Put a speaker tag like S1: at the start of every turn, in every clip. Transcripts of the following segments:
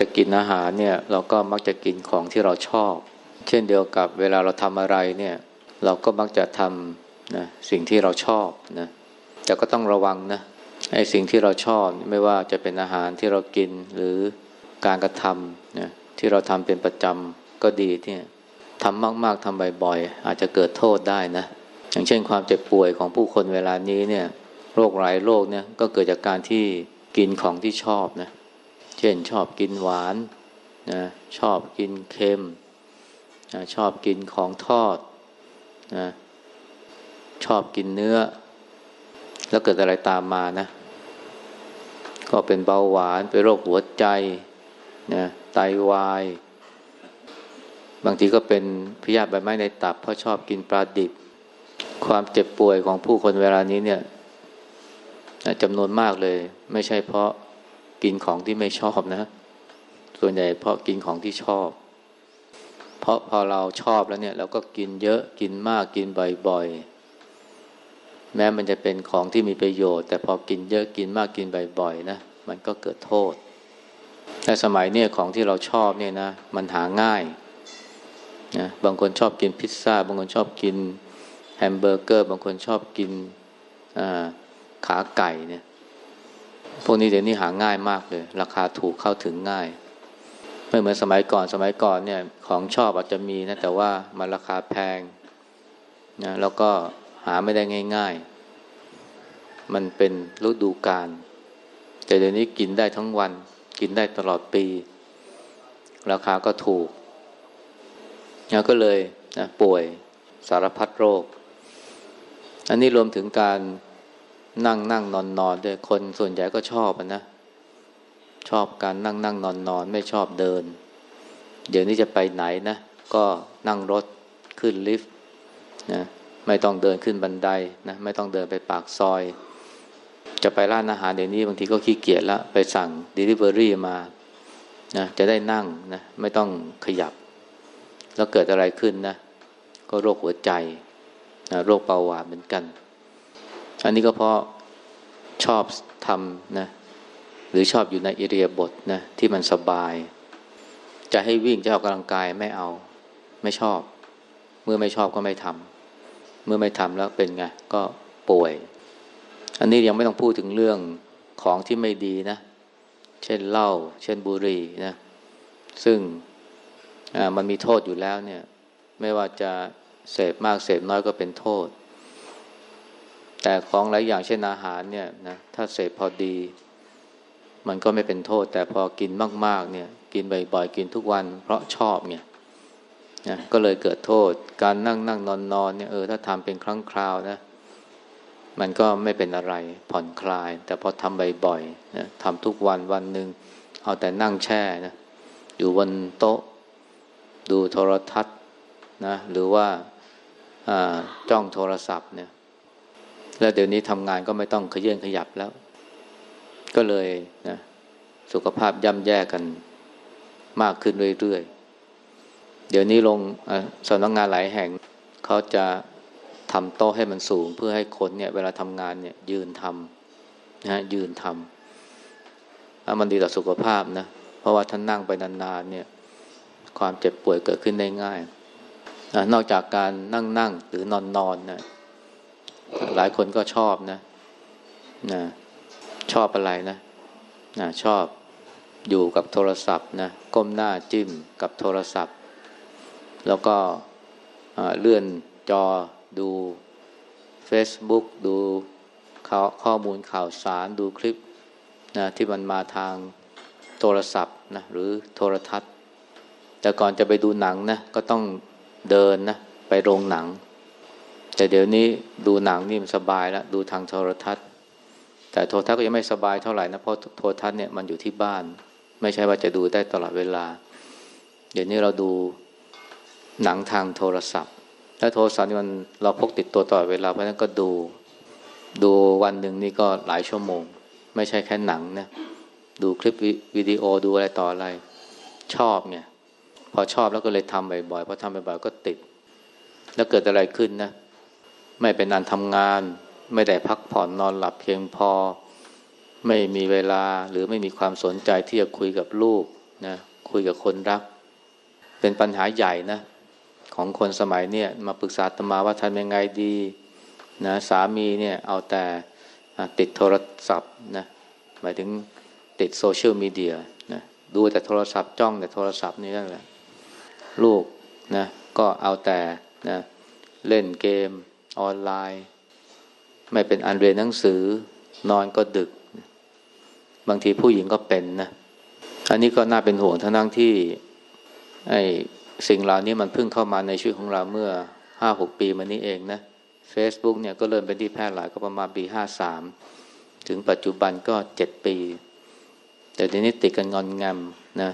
S1: จะกินอาหารเนี่ยเราก็มักจะกินของที่เราชอบ เช่นเดียวกับเวลาเราทำอะไรเนี่ยเราก็มักจะทำนะสิ่งที่เราชอบนะแต่ก็ต้องระวังนะไอ้สิ่งที่เราชอบไม่ว่าจะเป็นอาหารที่เรากินหรือการกระทำนะที่เราทำเป็นประจำก็ดีที่ทำมากๆทำบ่อยๆอาจจะเกิดโทษได้นะอย่างเช่นความเจ็บป่วยของผู้คนเวลานี้เนี่ยโรคหลายโรคเนี่ยก็เกิดจากการที่กินของที่ชอบนะ ช่นชอบกินหวานนะชอบกินเค็มนะชอบกินของทอดนะชอบกินเนื้อ แล้วเกิดอะไรตามมานะ ก็เป็นเบาหวานเป็นโรคหัวใจนะไตาวาย บางทีก็เป็นพยาธิใบไม้ในตับ เพราะชอบกินปลาดิบ ความเจ็บป่วยของผู้คนเวลานี้เนี่ยจำนวนมากเลย ไม่ใช่เพราะ กินของที่ไม่ชอบนะ ส่วนใหญ่เพราะกินของที่ชอบ เพราะพอเราชอบแล้วเนี่ยเราก็กินเยอะกินมากกินบ่อยๆ แม้มันจะเป็นของที่มีประโยชน์ แต่พอกินเยอะกินมากกินบ่อยๆนะมันก็เกิดโทษแต่สมัยเนี่ยของที่เราชอบเนี่ยนะมันหาง่ายนะบางคนชอบกินพิซซ่า บางคนชอบกินแฮมเบอร์เกอร์ บางคนชอบกินขาไก่เนี่ย พวกนี้เดี๋ยวนี้หาง่ายมากเลย ราคาถูกเข้าถึงง่าย ไม่เหมือนสมัยก่อนสมัยก่อนเนี่ยของชอบอาจจะมีนะแต่ว่ามันราคาแพงนะแล้วก็หาไม่ได้ง่าย ๆ มันเป็นฤดูกาลแต่เดี๋ยวนี้กินได้ทั้งวัน กินได้ตลอดปี ราคาก็ถูกนะก็เลยนะป่วยสารพัดโรค อันนี้รวมถึงการ นั่งนั่งนอนนอนด้วยคนส่วนใหญ่ก็ชอบนะ ชอบการนั่งนั่งนอนนอนไม่ชอบเดิน เดี๋ยวนี้จะไปไหนนะ ก็นั่งรถขึ้นลิฟต์นะไม่ต้องเดินขึ้นบันไดนะไม่ต้องเดินไปปากซอย จะไปร้านอาหารเดี๋ยวนี้บางทีก็ขี้เกียจละไปสั่ง Delivery มานะจะได้นั่งนะไม่ต้องขยับ แล้วเกิดอะไรขึ้นนะ ก็โรคหัวใจนะโรคเบาหวานเหมือนกัน อันนี้ก็เพราะชอบทำนะหรือชอบอยู่ในอิเรียบทนะที่มันสบาย จะให้วิ่งจะออกกำลังกายไม่เอา ไม่ชอบ เมื่อไม่ชอบก็ไม่ทำเมื่อไม่ทำแล้วเป็นไงก็ป่วย อันนี้ยังไม่ต้องพูดถึงเรื่องของที่ไม่ดีนะ เช่นเหล้าเช่นบุหรี่นะซึ่งมันมีโทษอยู่แล้วเนี่ย ไม่ว่าจะเสพมากเสพน้อยก็เป็นโทษ แต่ของหลายอย่างเช่นอาหารเนี่ยนะถ้าเสพพอดี มันก็ไม่เป็นโทษ แต่พอกินมาก ๆ เนี่ย กินบ่อยๆ กินทุกวัน เพราะชอบเนี่ยนะก็เลยเกิดโทษ การนั่งนั่งนอนนอนเนี่ยเออถ้าทำเป็นครั้งคราวนะ มันก็ไม่เป็นอะไรผ่อนคลาย แต่พอทำบ่อยๆนะทำทุกวันวันหนึ่งเอาแต่นั่งแช่นะอยู่บนโต๊ะ ดูโทรทัศน์นะหรือว่าจ้องโทรศัพท์เนี่ย แล้วเดี๋ยวนี้ทำงานก็ไม่ต้องขยื่นขยับแล้ว ก็เลยนะสุขภาพย่ำแย่กันมากขึ้นเรื่อยๆ เดี๋ยวนี้ลงสำนักงงานหลายแห่งเขาจะทำโต๊ะให้มันสูง เพื่อให้คนเนี่ย เวลาทำงานเนี่ย ยืนทำนะยืนทำมันดีต่อสุขภาพนะ เพราะว่าท่านนั่งไปนานๆเนี่ย ความเจ็บป่วยเกิดขึ้นได้ง่าย นอกจากการนั่งนั่งหรือนอนนอนนะ หลายคนก็ชอบนะนะชอบอะไรนะนะชอบอยู่กับโทรศัพท์นะก้มหน้าจิ้มกับโทรศัพท์ แล้วก็เลื่อนจอดู Facebook ดูข้อมูลข่าวสารดูคลิปนะที่มันมาทางโทรศัพท์นะหรือโทรทัศน์ แต่ก่อนจะไปดูหนังนะก็ต้องเดินนะไปโรงหนัง แต่เดี๋ยวนี้ดูหนังนี่มันสบายแล้วดูทางโทรทัศน์ แต่โทรทัศน์ก็ยังไม่สบายเท่าไหร่นะเพราะโทรทัศน์เนี่ยมันอยู่ที่บ้าน ไม่ใช่ว่าจะดูได้ตลอดเวลา เดี๋ยวนี้เราดูหนังทางโทรศัพท์ และโทรศัพท์นี่มันเราพกติดตัวตลอดเวลาเพราะนั้นก็ดูดูวันหนึ่งนี่ก็หลายชั่วโมง ไม่ใช่แค่หนังนะดูคลิปวิดีโอดูอะไรต่ออะไร ชอบเนี่ย พอชอบแล้วก็เลยทำบ่อยๆพอทำบ่อยๆก็ติด แล้วเกิดอะไรขึ้นนะ ไม่เป็นอันทำงาน ไม่ได้พักผ่อนนอนหลับเพียงพอ ไม่มีเวลาหรือไม่มีความสนใจที่จะคุยกับลูกนะคุยกับคนรัก เป็นปัญหาใหญ่นะ ของคนสมัยเนี่ยมาปรึกษาตมาว่าทำยังไงดีนะสามีเนี่ยเอาแต่ติดโทรศัพท์นะหมายถึงติดโซเชียลมีเดียนะดูแต่โทรศัพท์จ้องแต่โทรศัพท์นี่นั่นแหละลูกนะก็เอาแต่นะเล่นเกม ออนไลน์ ไม่เป็นอันเรียนหนังสือนอนก็ดึก บางทีผู้หญิงก็เป็นนะ อันนี้ก็น่าเป็นห่วงทั้งทั้งที่ไอ้สิ่งเหล่านี้มันเพิ่งเข้ามาในชีวิตของเราเมื่อห้าหกปีมานี้เองนะ Facebook เนี่ยก็เริ่มเป็นที่แพร่หลายก็ประมาณปีห้าสามถึงปัจจุบันก็เจ็ดปี แต่ทีนี้ติดกันงอนงำนะ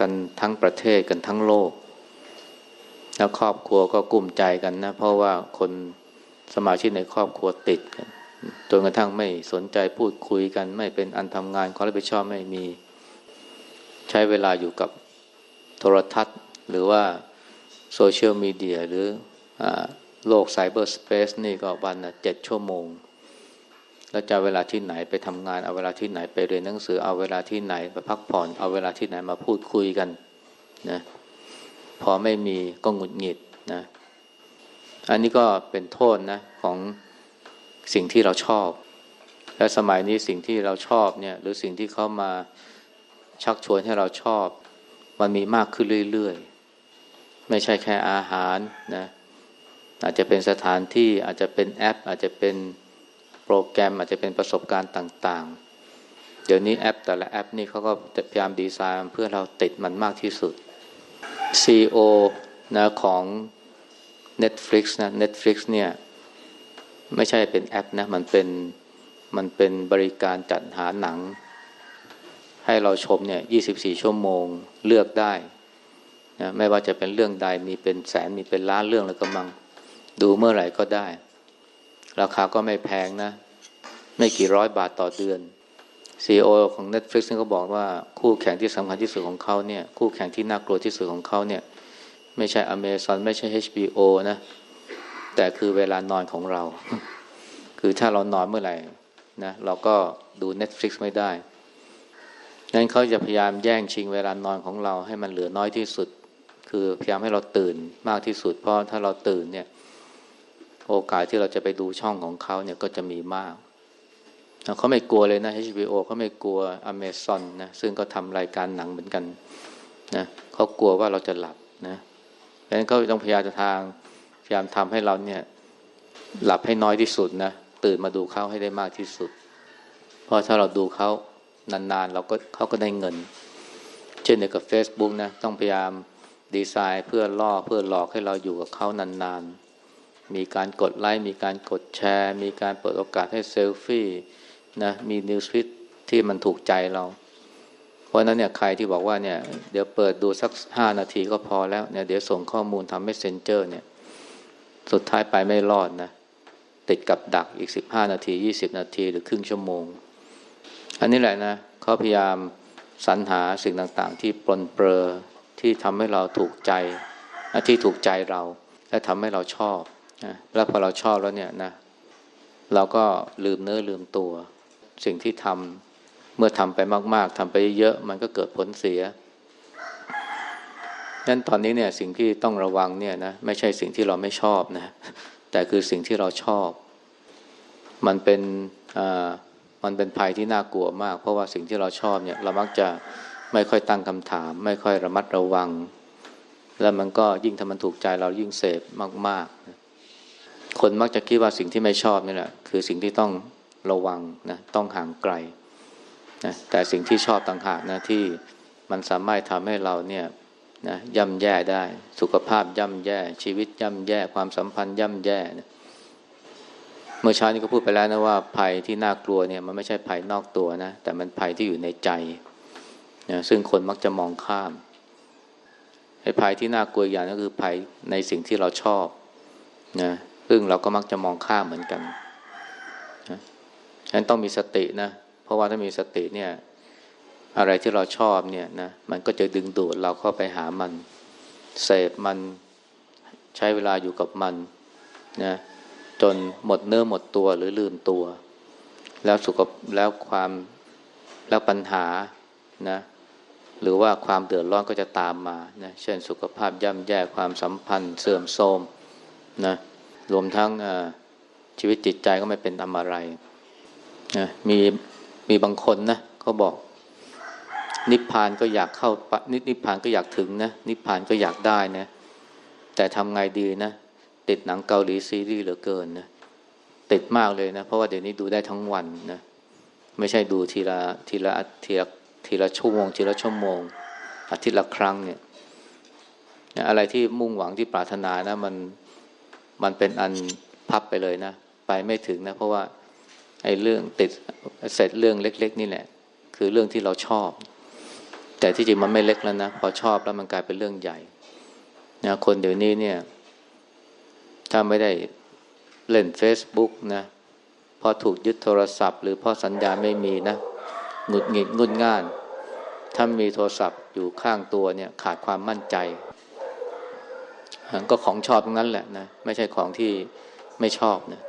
S1: กันทั้งประเทศกันทั้งโลก แล้วครอบครัวก็กลุ้มใจกันนะ เพราะว่าคน สมาชิกในครอบครัวติดกันจนกระทั่งไม่สนใจพูดคุยกัน ไม่เป็นอันทำงานความรับผิดชอบไม่มีใช้เวลาอยู่กับโทรทัศน์ หรือว่าโซเชียลมีเดียหรืออโลกไซเบอร์สเปซนี่ก็วันเจ็ดชั่วโมง แล้วจะเวลาที่ไหนไปทำงาน เอาเวลาที่ไหนไปเรียนหนังสือ เอาเวลาที่ไหนไปพักผ่อน เอาเวลาที่ไหนมาพูดคุยกันนะพอไม่มีก็หงุดหงิดนะ อันนี้ก็เป็นโทษนะของสิ่งที่เราชอบ และสมัยนี้สิ่งที่เราชอบเนี่ย หรือสิ่งที่เขามาชักชวนให้เราชอบ มันมีมากขึ้นเรื่อยๆ ไม่ใช่แค่อาหารนะอาจจะเป็นสถานที่อาจจะเป็นแอป อาจจะเป็นโปรแกรม อาจจะเป็นประสบการณ์ต่างๆ เดี๋ยวนี้แอป แต่ละแอปนี่เขาก็พยายามดีไซน์เพื่อเราติดมันมากที่สุด CEO นะของ Netflix นะ Netflix เนี่ยไม่ใช่เป็นแอปนะ มันเป็นมันเป็นบริการจัดหาหนัง ให้เราชมเนี่ย24 ชั่วโมงเลือกได้นะไม่ว่าจะเป็นเรื่องใดมีเป็นแสนมีเป็นล้านเรื่องแล้วก็มัง ดูเมื่อไหร่ก็ได้ ราคาก็ไม่แพงนะ ไม่กี่ร้อยบาทต่อเดือน CEO ของ Netflix ก็บอกว่าคู่แข่งที่สำคัญที่สุดของเขาเนี่ยคู่แข่งที่น่ากลัวที่สุดของเขาเนี่ย ไม่ใช่ Amazon ไม่ใช่ HBO นะ แต่คือเวลานอนของเรา คือถ้าเรานอนเมื่อไหร่นะเราก็ดู Netflix ไม่ได้ นั้นเขาจะพยายามแย่งชิงเวลานอนของเราให้มันเหลือน้อยที่สุด คือพยายามให้เราตื่นมากที่สุด เพราะถ้าเราตื่นเนี่ย โอกาสที่เราจะไปดูช่องของเขาเนี่ยก็จะมีมาก เขาไม่กลัวเลยนะ HBO เขาไม่กลัว Amazon นะ ซึ่งก็ทำรายการหนังเหมือนกันนะเขากลัวว่าเราจะหลับนะเพราะฉะนั้นเขาต้องพยายามทางพยายามทำให้เราเนี่ย หลับให้น้อยที่สุดนะตื่นมาดูเขาให้ได้มากที่สุด เพราะถ้าเราดูเขานานๆ เราก็เขาก็ได้เงิน เช่นเดียวกับ Facebook นะต้องพยายามดีไซน์เพื่อล่อเพื่อหลอกให้เราอยู่กับเขานานๆ มีการกดไลค์มีการกดแชร์ มีการเปิดโอกาสให้เซลฟี่นะมีนิวส์ฟิตที่มันถูกใจเรา เพราะนั้นเนี่ยใครที่บอกว่าเนี่ยเดี๋ยวเปิดดูสักห้านาทีก็พอแล้วเนี่ยเดี๋ยวส่งข้อมูลทำให้เซนเจอร์เนี่ย สุดท้ายไปไม่รอดนะติดกับดักอีกสิบห้านาทียี่สิบนาทีหรือครึ่งชั่วโมง อันนี้แหละนะเขาพยายามสรรหาสิ่งต่างๆ ที่ปลนเปลือที่ทำให้เราถูกใจที่ถูกใจเรา และทำให้เราชอบนะแล้วพอเราชอบแล้วเนี่ยนะเราก็ลืมเนื้อลืมตัว สิ่งที่ทำ มื่อทำไปมาก ๆทำไปเยอะมันก็เกิดผลเสียนั้นตอนนี้เนี่ยสิ่งที่ต้องระวังเนี่ยนะไม่ใช่สิ่งที่เราไม่ชอบนะ แต่คือสิ่งที่เราชอบ มันเป็นอ่ามันเป็นภัยที่น่ากลัวมาก เพราะว่าสิ่งที่เราชอบเนี่ย เรามักจะไม่ค่อยตั้งคำถาม ไม่ค่อยระมัดระวัง แล้วมันก็ยิ่งถ้ามันถูกใจเรายิ่งเสพมากๆ คนมักจะคิดว่าสิ่งที่ไม่ชอบนี่แหละคือสิ่งที่ต้องระวังนะต้องห่างไกล นะแต่สิ่งที่ชอบต่างหากนะที่มันสามารถทำให้เราเนี่ยนะย่ำแย่ได้ สุขภาพย่ำแย่ ชีวิตย่ำแย่ ความสัมพันธ์ย่ำแย่นะเมื่อเช้านี้ก็พูดไปแล้วนะว่าภัยที่น่ากลัวเนี่ยมันไม่ใช่ภัยนอกตัวนะแต่มันภัยที่อยู่ในใจนะซึ่งคนมักจะมองข้ามไอ้ภัยที่น่ากลัวอย่างก็คือภัยในสิ่งที่เราชอบนะซึ่งเราก็มักจะมองข้ามเหมือนกันนะฉะนั้นต้องมีสตินะ ราะว่าถ้ามีสติเนี่ย อะไรที่เราชอบเนี่ยนะมันก็จะดึงดูดเราเข้าไปหามัน เสพมันใช้เวลาอยู่กับมันนะจนหมดเนื้อหมดตัวหรือลืมตัว แล้วสุขแล้วความแล้วปัญหานะหรือว่าความเดือดร้อนก็จะตามมานะเช่นสุขภาพย่ำแย่ความสัมพันธ์ เสื่อมโทรมนะรวมทั้งชีวิตจิตใจก็ไม่เป็นทำอะไรนะมี มีบางคนนะเขาบอก นิพพานก็อยากเข้านินิพพานก็อยากถึงนะ นิพพานก็อยากได้นะ แต่ทำไงดีนะติดหนังเกาหลีซีรีส์เหลือเกินนะติดมากเลยนะ เพราะว่าเดี๋ยวนี้ดูได้ทั้งวันนะไม่ใช่ดูทีละทีละทีละทีละชั่วโมงทีละชั่วโมง อาทิตย์ละครั้งเนี่ยอะไรที่มุ่งหวังที่ปรารถนานะ มันมันเป็นอันพับไปเลยนะ ไปไม่ถึงนะ เพราะว่า ไอ้เรื่องติดเสร็จเรื่องเล็ก ๆ นี่แหละ คือเรื่องที่เราชอบ แต่ที่จริงมันไม่เล็กแล้วนะพอชอบแล้วมันกลายเป็นเรื่องใหญ่นะคนเดี๋ยวนี้เนี่ย ถ้าไม่ได้เล่น Facebook นะพอถูกยึดโทรศัพท์ หรือพอสัญญาไม่มีนะหงุดหงิดงุนง่าน ถ้ามีโทรศัพท์อยู่ข้างตัวเนี่ยขาดความมั่นใจก็ของชอบงั้นแหละนะไม่ใช่ของที่ไม่ชอบนะ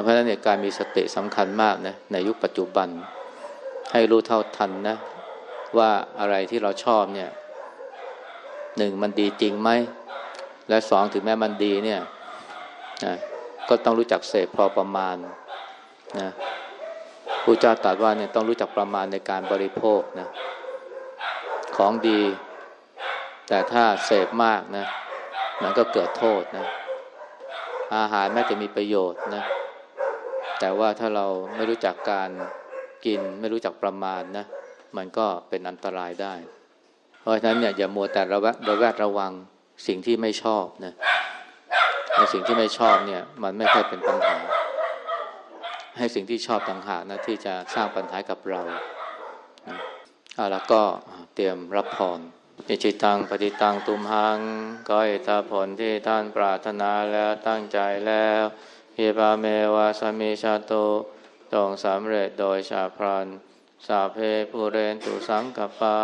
S1: เพราะฉะนั้นเนี่ยการมีสติสำคัญมากนะในยุคปัจจุบัน ให้รู้เท่าทันนะว่าอะไรที่เราชอบเนี่ยหนึ่งมันดีจริงไหม และสองถึงแม้มันดีเนี่ยนะก็ต้องรู้จักเสพพอประมาณนะผู้เจ้าตรัสว่าเนี่ยต้องรู้จักประมาณในการบริโภคนะของดี แต่ถ้าเสพมากนะมันก็เกิดโทษนะอาหารแม้จะมีประโยชน์นะ แต่ว่าถ้าเราไม่รู้จักการกิน ไม่รู้จักประมาณนะ มันก็เป็นอันตรายได้ เพราะฉะนั้นเนี่ยอย่ามัวแต่ระแวดระแวดระวังสิ่งที่ไม่ชอบนะในสิ่งที่ไม่ชอบเนี่ยมันไม่ค่อยเป็นปัญหา ให้สิ่งที่ชอบต่างหากนะที่จะสร้างปัญหากับเราเอาแล้วก็เตรียมรับพรจิจิตังปฏิตังตุมหังก็อิทาผลที่ท่านปรารถนาแล้วตั้งใจแล้ว ฮิบาเมวาสมิชาโตจงสำเร็จโดยชาพรันสาเพภูเรนตุสังกปา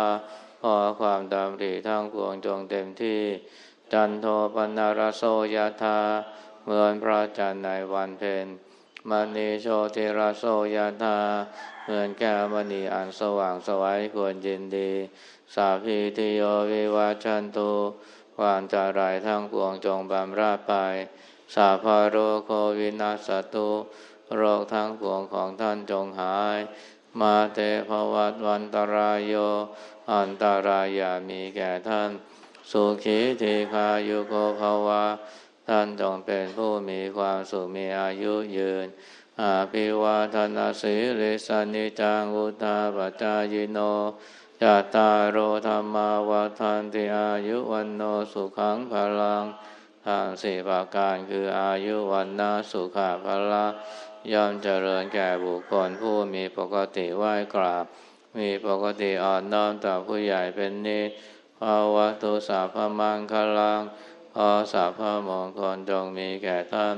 S1: ขอความดำริทั้งปวงจงเต็มที่ จันโทปนารโสยธาเหมือนพระจันทร์ในวันเพ็ญมณีโชติราโสยธาเหมือนแก้วมณีอันสว่างสวัยควรยินดี สาพีติโยวิวาชันตุความจารายทั้งปวงจงบำราไป สาพาโรโควินาสตุโรคทั้งปวงของท่านจงหาย มาเตภวัตวันตรายโย อันตรายามีแก่ท่าน สุขีทีคายุโกภาวะ ท่านจงเป็นผู้มีความสุขมีอายุยืนอาภิวาทนาสีลิสานิจังอุตาปัจจายโนจาตารโรธรรมาวาทันติอายุวันโนสุขังพลัง ทางสี่ประการคืออายุวันนาสุขาพละย่อมเจริญแก่บุคคลผู้มีปกติไหว้กราบ มีปกติอ่อนน้อมต่อผู้ใหญ่เป็นนิสภาวะตุสาพมังคลังขอสาพมงคลจงมีแก่ท่าน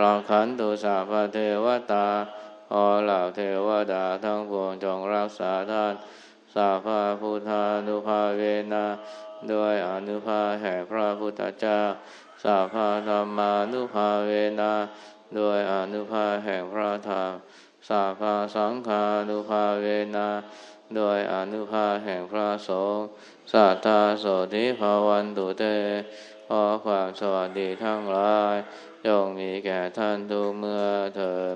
S1: ราขันตุสาพเทวตาขอเหล่าเทวดาทั้งปวงจงรักษาท่านสาพาพุทธานุภาเวนะ ด้วยอนุภาแห่งพระพุทธเจ้าสาพาธรรมานุภาเวนะด้วยอนุภาแห่งพระธรรมสาพาสังฆานุภาเวนะด้วยอนุภาแห่งพระสงฆ์สัทธาโสธิภาวันตุเตขอความสวัสดีทั้งหลายจงมีแก่ท่านทุกเมื่อเถิด